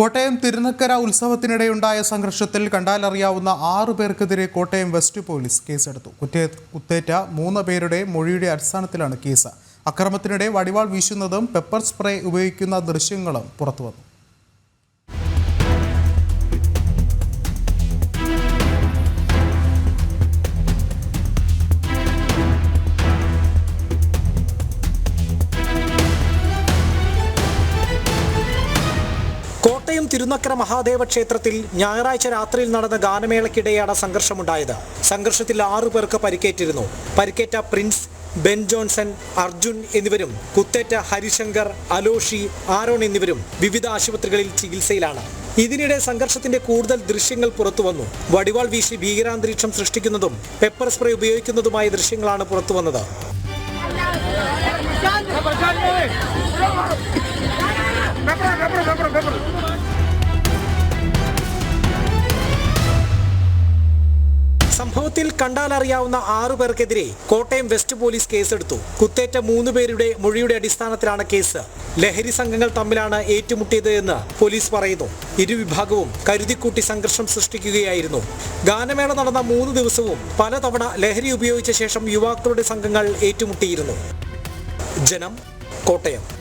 കോട്ടയം തിരുനക്കര ഉത്സവത്തിനിടെയുണ്ടായ സംഘർഷത്തിൽ കണ്ടാലറിയാവുന്ന ആറു പേർക്കെതിരെ കോട്ടയം വെസ്റ്റ് പോലീസ് കേസെടുത്തു. കുറ്റേ കുത്തേറ്റ മൂന്ന് പേരുടെ മൊഴിയുടെ അടിസ്ഥാനത്തിലാണ് കേസ്. അക്രമത്തിനിടെ വടിവാൾ വീശുന്നതും പെപ്പർ സ്പ്രേ ഉപയോഗിക്കുന്ന ദൃശ്യങ്ങളും പുറത്തുവന്നു. കോട്ടയം തിരുനക്കര മഹാദേവ ക്ഷേത്രത്തിൽ ഞായറാഴ്ച രാത്രിയിൽ നടന്ന ഗാനമേളയ്ക്കിടെയാണ് സംഘർഷമുണ്ടായത്. സംഘർഷത്തിൽ ആറു പേർക്ക് പരിക്കേറ്റിരുന്നു. പരിക്കേറ്റ പ്രിൻസ് ബെൻ ജോൺസൺ അർജുൻ എന്നിവരും കുത്തേറ്റ ഹരിശങ്കർ അലോഷി ആരോൺ എന്നിവരും വിവിധ ആശുപത്രികളിൽ ചികിത്സയിലാണ്. ഇതിനിടെ സംഘർഷത്തിന്റെ കൂടുതൽ ദൃശ്യങ്ങൾ പുറത്തുവന്നു വടിവാൾ വീശി ഭീകരാന്തരീക്ഷം സൃഷ്ടിക്കുന്നതും പെപ്പർ സ്പ്രേ ഉപയോഗിക്കുന്നതുമായ ദൃശ്യങ്ങളാണ് പുറത്തുവന്നത് സംഭവത്തിൽ കണ്ടാലറിയാവുന്ന ആറു പേർക്കെതിരെ കോട്ടയം വെസ്റ്റ് പോലീസ് കേസെടുത്തു. കുത്തേറ്റ മൂന്ന് പേരുടെ മൊഴിയുടെ അടിസ്ഥാനത്തിലാണ് കേസ്. ലഹരി സംഘങ്ങൾ തമ്മിലാണ് ഏറ്റുമുട്ടിയത് എന്ന് പോലീസ് പറയുന്നു. ഇരുവിഭാഗവും കരുതിക്കൂട്ടി സംഘർഷം സൃഷ്ടിക്കുകയായിരുന്നു. ഗാനമേള നടന്ന മൂന്ന് ദിവസവും പലതവണ ലഹരി ഉപയോഗിച്ച ശേഷം യുവാക്കളുടെ സംഘങ്ങൾ ഏറ്റുമുട്ടിയിരുന്നു. ജനം കോട്ടയം.